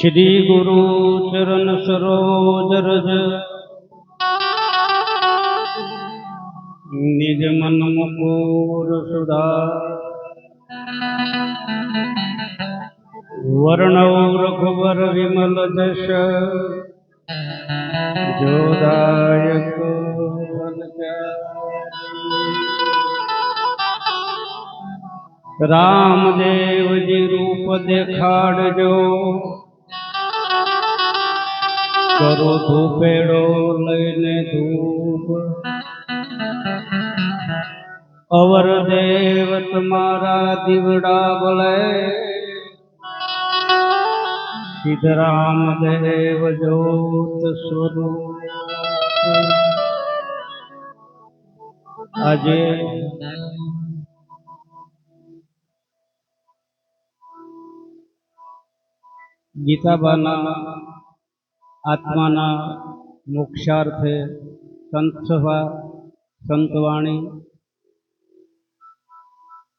શ્રી ગુરુ ચરણ સરોજ રજ. નિજ મન મુકુર સુદા. વર્ણવ રઘુવર વિમલ જશ જોદાયક રામદેવજી રૂપ દેખાડજો. કરો ધૂપેડો લઈને ધૂપ. અવર દેવ તમારા દીવડા બોલે. સિદ્ધરામ દેવ જોત સ્વરૂપ. આજે ગીતાબાના આત્માના મોક્ષાર્થે સંતસભા સંતવાણી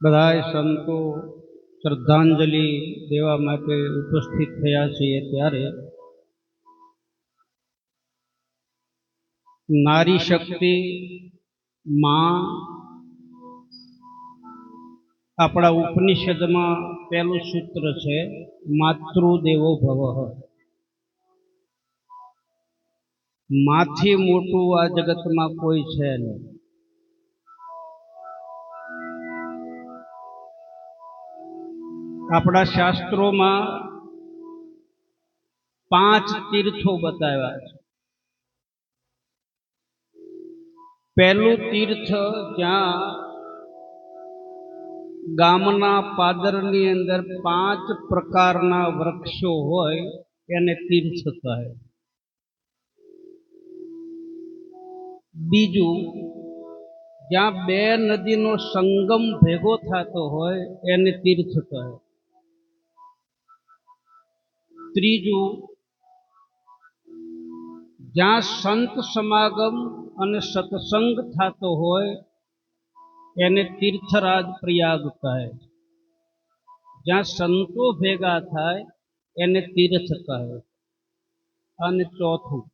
બધાય સંતો શ્રદ્ધાંજલિ દેવા માટે ઉપસ્થિત થયા છીએ ત્યારે નારી શક્તિ માં આપણા ઉપનિષદમાં પહેલું સૂત્ર છે, માતૃદેવો ભવ. માથી મોટું આ જગતમાં કોઈ છે નહીં. આપણા શાસ્ત્રોમાં પાંચ તીર્થો બતાવ્યા છે. પહેલું તીર્થ જ્યાં ગામના પાદરની અંદર પાંચ પ્રકારના વૃક્ષો હોય, એને તીર્થ કહે બીજું, જ્યાં બે નદીનો સંગમ ભેગો થતો હોય એને તીર્થ કહે. ત્રીજું, જ્યાં સંત સમાગમ અને સત્સંગ થતો હોય એને તીર્થરાજ પ્રયાગ કહે. જ્યાં સંતો ભેગા થાય એને તીર્થ કહે. અને ચોથું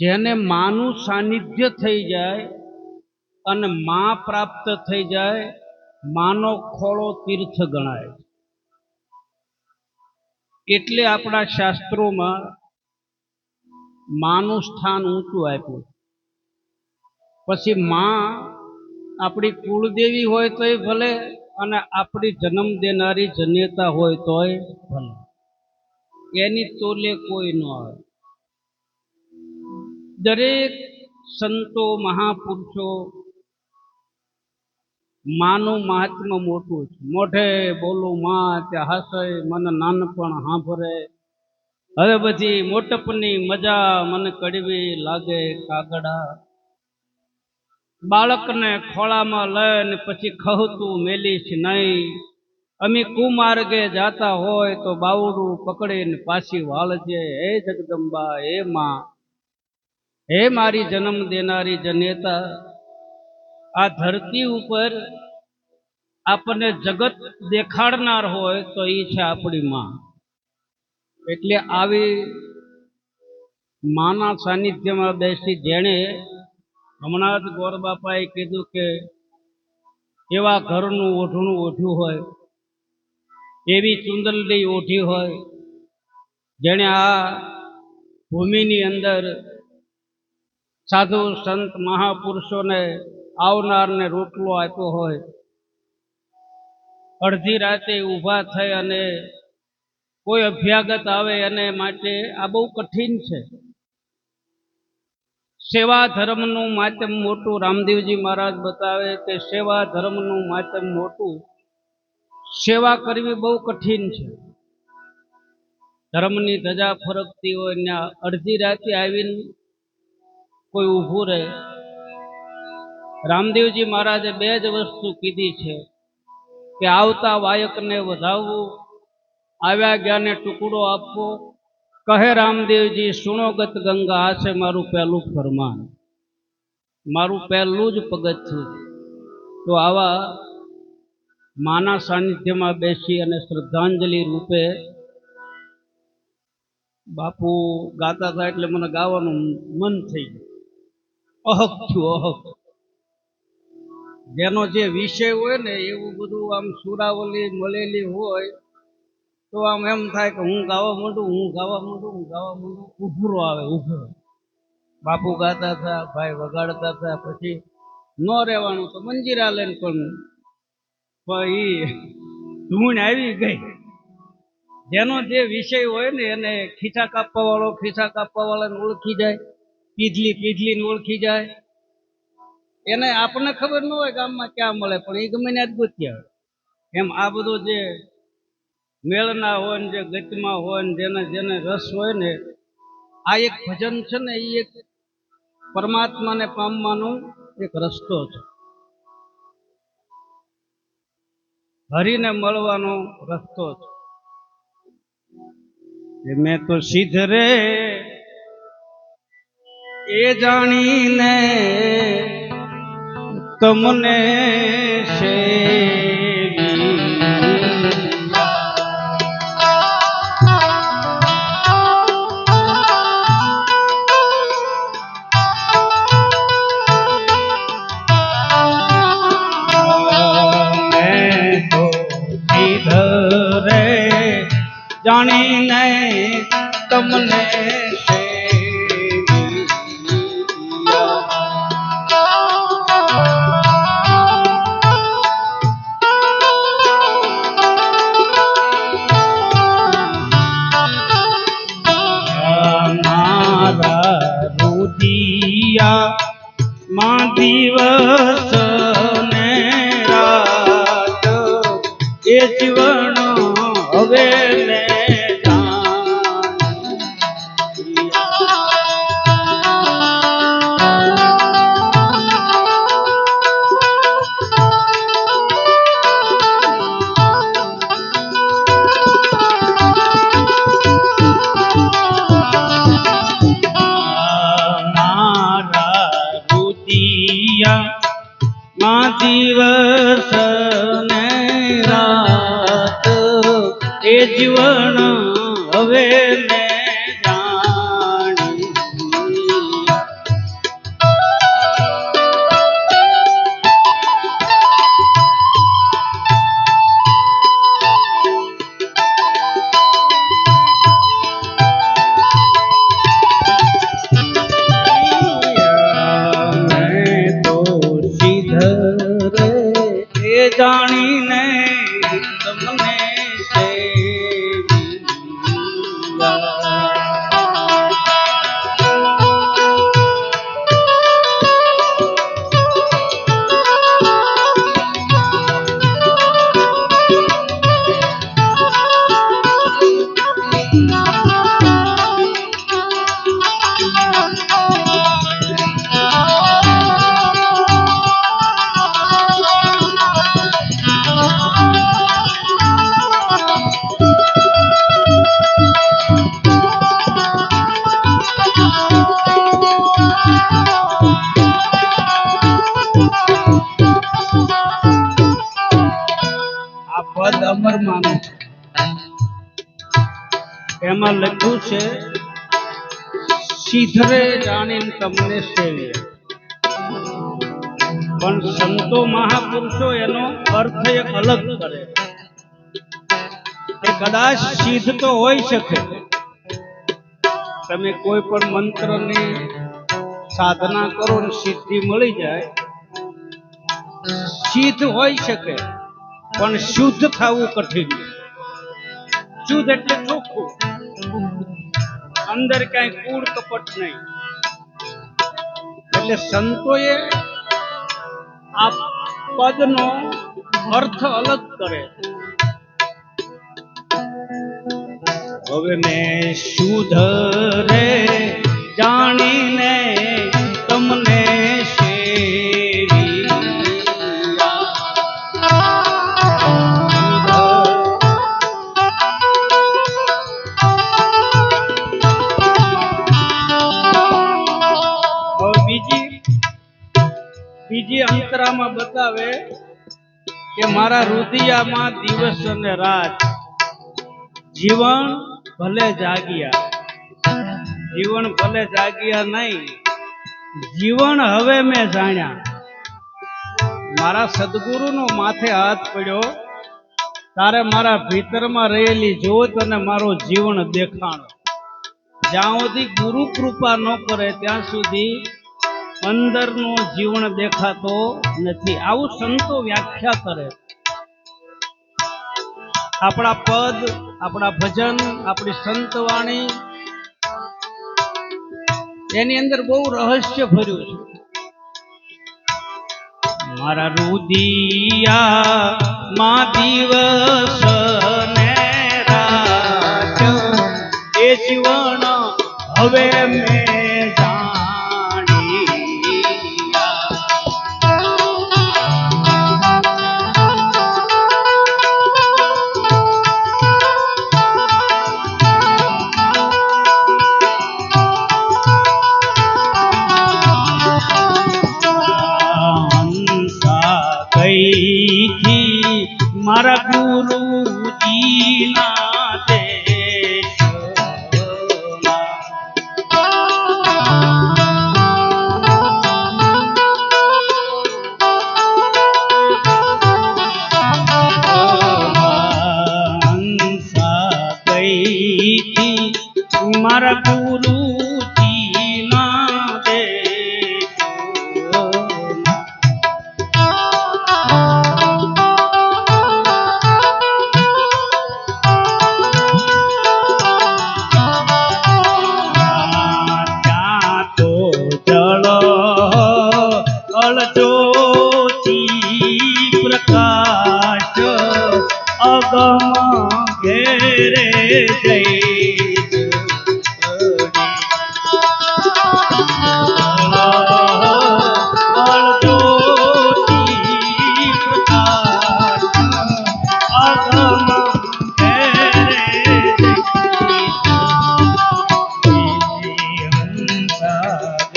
જેને માનું સાનિધ્ય થઈ જાય અને માં પ્રાપ્ત થઈ જાય, માનો ખોળો તીર્થ ગણાય. એટલે આપણા શાસ્ત્રોમાં માનું સ્થાન ઊંચું આપ્યું. પછી માં આપણી કુળદેવી હોય તોય ભલે અને આપણી જન્મ દેનારી જન્યતા હોય તોય ભલે. એની તોલે કોઈ ન આવે. દરેક સંતો મહાપુરુષો માનું મહાત્મ મોટું છે. મોઢે બોલું, માં, ત્યાં હસે, મને નાનપણ સાંભળે. હવે બધી મોટપની મજા મને કડવી લાગે કાગડા. બાળકને ખોળામાં લઈને પછી ખહતું મેલીશ નહીં. અમે કુમાર્ગે જાતા હોય તો બાવડું પકડીને પાછી વાળજે હે જગદંબા, હે માં હે મારી જન્મ દેનારી જનેતા, આ ધરતી ઉપર આપણને જગત દેખાડનાર હોય તો એ છે આપણી માં. એટલે આવી માના સાનિધ્યમાં બેસી જેણે હમણાં જ ગોરબાપાએ કીધું કે એવા ઘરનું ઓઢણું ઓઢ્યું હોય, એવી ચુંદલડી ઓઢી હોય, જેણે આ ભૂમિની અંદર સાધુ સંત મહાપુરુષોને આવનારને રોટલો આપ્યો હોય. અડધી રાતે ઊભા થઈ અને કોઈ અભ્યાગત આવે એને માટે આ બહુ કઠિન છે. સેવા ધર્મનું માધ્યમ મોટું રામદેવજી મહારાજ બતાવે કે સેવા ધર્મનું માધ્યમ મોટું સેવા કરવી બહુ કઠિન છે. ધર્મની ધજા ફરકતી હોય ત્યાં અડધી રાતે આવીને કોઈ ઊભું રહે. રામદેવજી મહારાજે બે જ વસ્તુ કીધી છે કે આવતા વાયકને વધાવવું આવ્યા ગયાને ટુકડો આપવો કહે રામદેવજી સુણોગત ગંગા, આ છે મારું પહેલું ફરમાન. મારું પહેલું જ પગથિયું તો આવા માના સાનિધ્યમાં બેસી અને શ્રદ્ધાંજલિ રૂપે બાપુ ગાતા હતા એટલે મને ગાવાનું મન થઈ ગયું. અહક થયું અહક. જેનો જે વિષય હોય ને, એવું બધું આમ સુરાવલી મળેલી હોય, તો આમ એમ થાય કે હું ગાવા માંડું, હું ગાવા માંડું, હું ગાવા માંડું. ઉભરો આવે, ઉભરો. બાપુ ગાતા હતા, ભાઈ વગાડતા હતા, પછી ન રહેવાનું તો મંજીરા લઈને પણ એ ધૂણ આવી ગઈ. જેનો જે વિષય હોય ને, એને ખીચા કાપવા વાળો ખીચા કાપવા વાળાને ઓળખી જાય. પીધલી પીધલીને ઓળખી જાય. એને આપણને ખબર ન હોય ગામમાં ક્યાં મળે, પણ એ ગમે ને ગોતી આવે એમ આ બધો જે મેળના હોય ને જે ગતિમાં હોય ને જેને જેને રસ હોય ને, આ એક ભજન છે ને એ એક પરમાત્માને પામવાનો એક રસ્તો છે. હરીને મળવાનો રસ્તો છે. મેં તો સિદ્ધ રે એ જાણીને તમને મેં તો સિદ્ધ રે જાણીને તમને રુદિયા માં દિવસ ને રાત એ જીવન સીધરે જાણીને તમને સેવીએ. પણ સંતો મહાપુરુષો એનો અર્થ એક અલગ કરે. એ કદાચ સિદ્ધ તો હોઈ શકે. તમે કોઈ પણ મંત્રની સાધના કરો ને સિદ્ધિ મળી જાય. સિદ્ધ હોઈ શકે, પણ શુદ્ધ થવું કઠિન. શુદ્ધ એટલે ચોખ્ખું. અંદર કઈ કૂડ કપટ નહીં. એટલે સંતોએ આ પદનો અર્થ અલગ કરે. મેં શુદ્ધ રે જાણીને તમને બીજી અંતરામાં બતાવે કે મારા રુદિયામાં દિવસ અને રાત જીવન ભલે જાગ્યા. જીવન ભલે જાગ્યા નહીં, જીવન હવે મેં જાણ્યા. મારા સદગુરુનો માથે હાથ પડ્યો. તારે મારા ભીતરમાં રહેલી જોત અને મારો જીવન દેખાણો. જ્યાં સુધી ગુરુ કૃપા ન કરે, ત્યાં સુધી અંદરનો જીવન દેખાતો નથી. આવું સંતો વ્યાખ્યા કરે. આપણા પદ, આપણા ભજન, આપણી સંતવાણી એની અંદર બહુ રહસ્ય ભર્યું છે. મારા રુદિયા, માં દિવસ ને રાત. એ જીવન હવે મેં મારા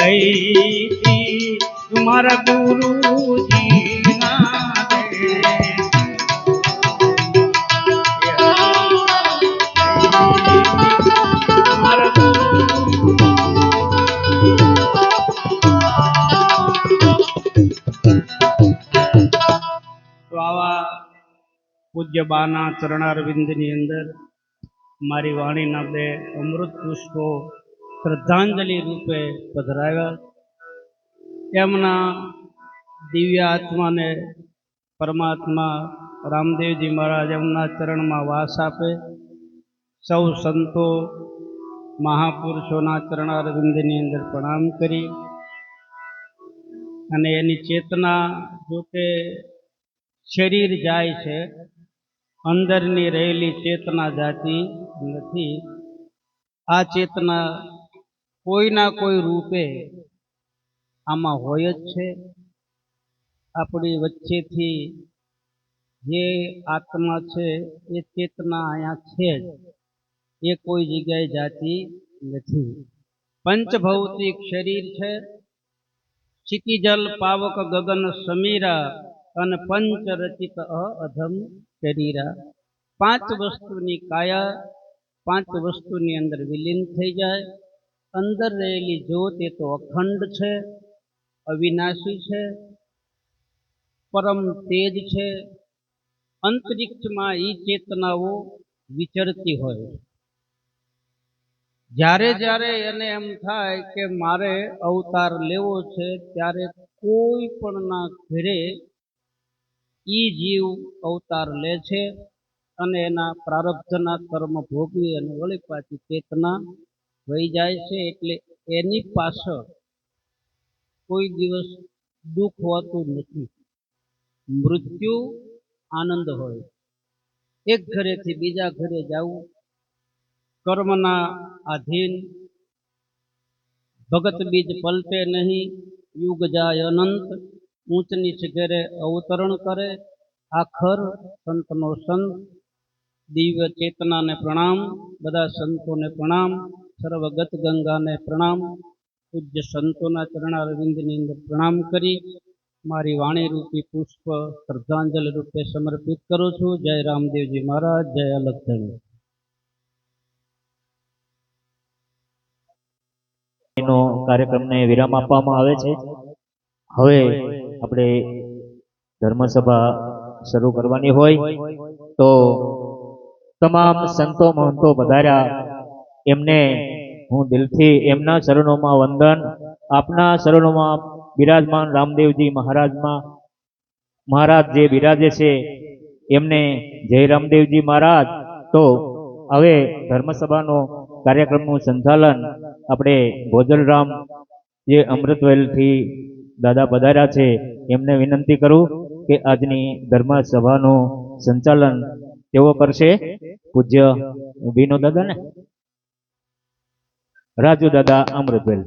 ગઈ. મારા ગુરુજી. આવા પૂજ્ય બાના ચરણારવિંદની અંદર મારી વાણીના બે અમૃત પુષ્પો શ્રદ્ધાંજલિ રૂપે પધરાવ્યા. એમના દિવ્ય આત્માને પરમાત્મા રામદેવજી મહારાજ એમના ચરણમાં વાસ આપે. સૌ સંતો મહાપુરુષોના ચરણારવિંદની અંદર પ્રણામ કરી. અને એની ચેતના જો કે શરીર જાય છે, અંદરની રહેલી ચેતના જાતી નથી. આ ચેતના કોઈના કોઈ રૂપે આમાં હોય જ છે. આપણી વચ્ચેથી જે આત્મા છે, એ ચેતના અહીંયા છે જ. એ કોઈ જગ્યાએ જાતી નથી. પંચભૌતિક શરીર છે. ચિતિજલ પાવક, ગગન, સમીરા અને પંચ રચિત અધમ, શરીરા. પાંચ વસ્તુની કાયા, પાંચ વસ્તુની અંદર વિલીન થઈ જાય. અંદર રહેલી જ્યોત એ તો અખંડ છે, અવિનાશી છે, પરમ તેજ છે. અંતરિક્ષમાં એ ચેતનાઓ વિચરતી હોય. જ્યારે જ્યારે એને એમ થાય કે મારે અવતાર લેવો છે, ત્યારે કોઈ પણના ઘરે ઈ જીવ અવતાર લે છે અને એના પ્રારબ્ધના કર્મ ભોગવી અને વળી પાછી ચેતના વહી જાય છે એટલે એની પાછળ કોઈ દિવસ દુઃખ હોતું નથી. મૃત્યુ આનંદ હોય. એક ઘરેથી બીજા ઘરે જવું કર્મના આધીન. ભગત બીજ પલટે નહીં. યુગ જાય અનંત. ઊંચ નીચ ઘેરે અવતરણ કરે. આખર સંતનો સંત. દિવ્ય ચેતનાને પ્રણામ. બધા સંતોને પ્રણામ. સર્વગત ગંગાને પ્રણામ. પૂજ્ય સંતોના ચરણારવિંદની અંદર પ્રણામ કરી મારી વાણી રૂપી પુષ્પ શ્રદ્ધાંજલિ રૂપે સમર્પિત કરું છું. જય રામદેવજી મહારાજ, જય અલગધણી એનો કાર્યક્રમને વિરામ આપવામાં આવે છે. હવે આપણે ધર્મસભા શરૂ કરવાની હોય તો તમામ સંતો મહંતો પધાર્યા. એમને હું દિલથી એમના ચરણોમાં વંદન, આપના ચરણોમાં બિરાજમાન રામદેવજી મહારાજમાં, મહારાજ જે બિરાજે છે, એમને જય રામદેવજી મહારાજ. તો હવે ધર્મસભાનો કાર્યક્રમનું સંચાલન આપણે ભોજલરામ જે અમૃતવેલથી દાદા પધાર્યા છે, એમને વિનંતી કરું કે આજની ધર્મ સભાનું સંચાલન તેઓ કરશે? પૂજ્ય વિનો દાદા ને રાજુ દાદા અમૃતભેલ